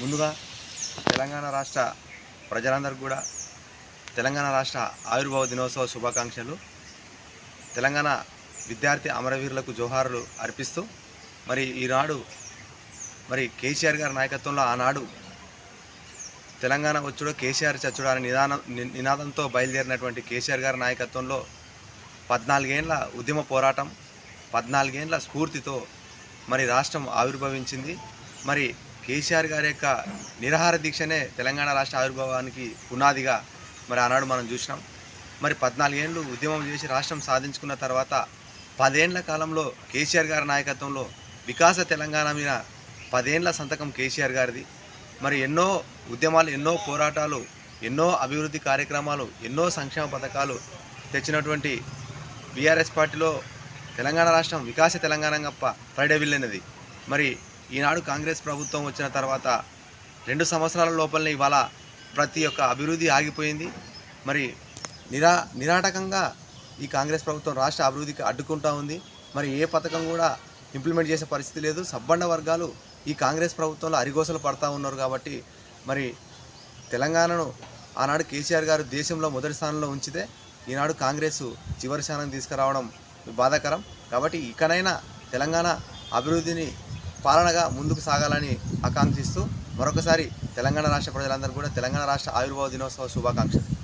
ముందుగా తెలంగాణ రాష్ట్ర ప్రజలందరికీ కూడా తెలంగాణ రాష్ట్ర ఆవిర్భావ దినోత్సవ శుభాకాంక్షలు. తెలంగాణ విద్యార్థి అమరవీరులకు జోహారులు అర్పిస్తూ మరి ఈనాడు మరి కేసీఆర్ గారి నాయకత్వంలో ఆనాడు తెలంగాణ వచ్చుడో కేసీఆర్ చచ్చుడో అనే నిదానం నినాదంతో బయలుదేరినటువంటి కేసీఆర్ గారి నాయకత్వంలో పద్నాలుగేండ్ల ఉద్యమ పోరాటం పద్నాలుగేండ్ల స్ఫూర్తితో మరి రాష్ట్రం ఆవిర్భవించింది. మరి కేసీఆర్ గారి యొక్క నిరాహార దీక్షనే తెలంగాణ రాష్ట్ర ఆవిర్భావానికి పునాదిగా మరి ఆనాడు మనం చూసినాం. మరి పద్నాలుగేండ్లు ఉద్యమం చేసి రాష్ట్రం సాధించుకున్న తర్వాత పదేండ్ల కాలంలో కేసీఆర్ గారి నాయకత్వంలో వికాస తెలంగాణ మీద పదేండ్ల సంతకం కేసీఆర్ గారిది. మరి ఎన్నో ఉద్యమాలు ఎన్నో పోరాటాలు ఎన్నో అభివృద్ధి కార్యక్రమాలు ఎన్నో సంక్షేమ పథకాలు తెచ్చినటువంటి బీఆర్ఎస్ పార్టీలో తెలంగాణ రాష్ట్రం వికాస తెలంగాణ పైడవిల్లినది. మరి ఈనాడు కాంగ్రెస్ ప్రభుత్వం వచ్చిన తర్వాత రెండు సంవత్సరాల లోపలనే ఇవాళ ప్రతి ఒక్క అభివృద్ధి ఆగిపోయింది. మరి నిరా నిరాటకంగా ఈ కాంగ్రెస్ ప్రభుత్వం రాష్ట్ర అభివృద్ధికి అడ్డుకుంటా ఉంది. మరి ఏ పథకం కూడా ఇంప్లిమెంట్ చేసే పరిస్థితి లేదు. సబ్బండ వర్గాలు ఈ కాంగ్రెస్ ప్రభుత్వంలో అరిగోసలు పడతా ఉన్నారు కాబట్టి మరి తెలంగాణను ఆనాడు కేసీఆర్ గారు దేశంలో మొదటి స్థానంలో ఉంచితే ఈనాడు కాంగ్రెస్ చివరి స్థానం తీసుకురావడం బాధాకరం. కాబట్టి ఇకనైనా తెలంగాణ అభివృద్ధిని పాలనగా ముందుకు సాగాలని ఆకాంక్షిస్తూ మరొకసారి తెలంగాణ రాష్ట్ర ప్రజలందరూ కూడా తెలంగాణ రాష్ట్ర ఆయుర్వేద దినోత్సవ శుభాకాంక్షలు.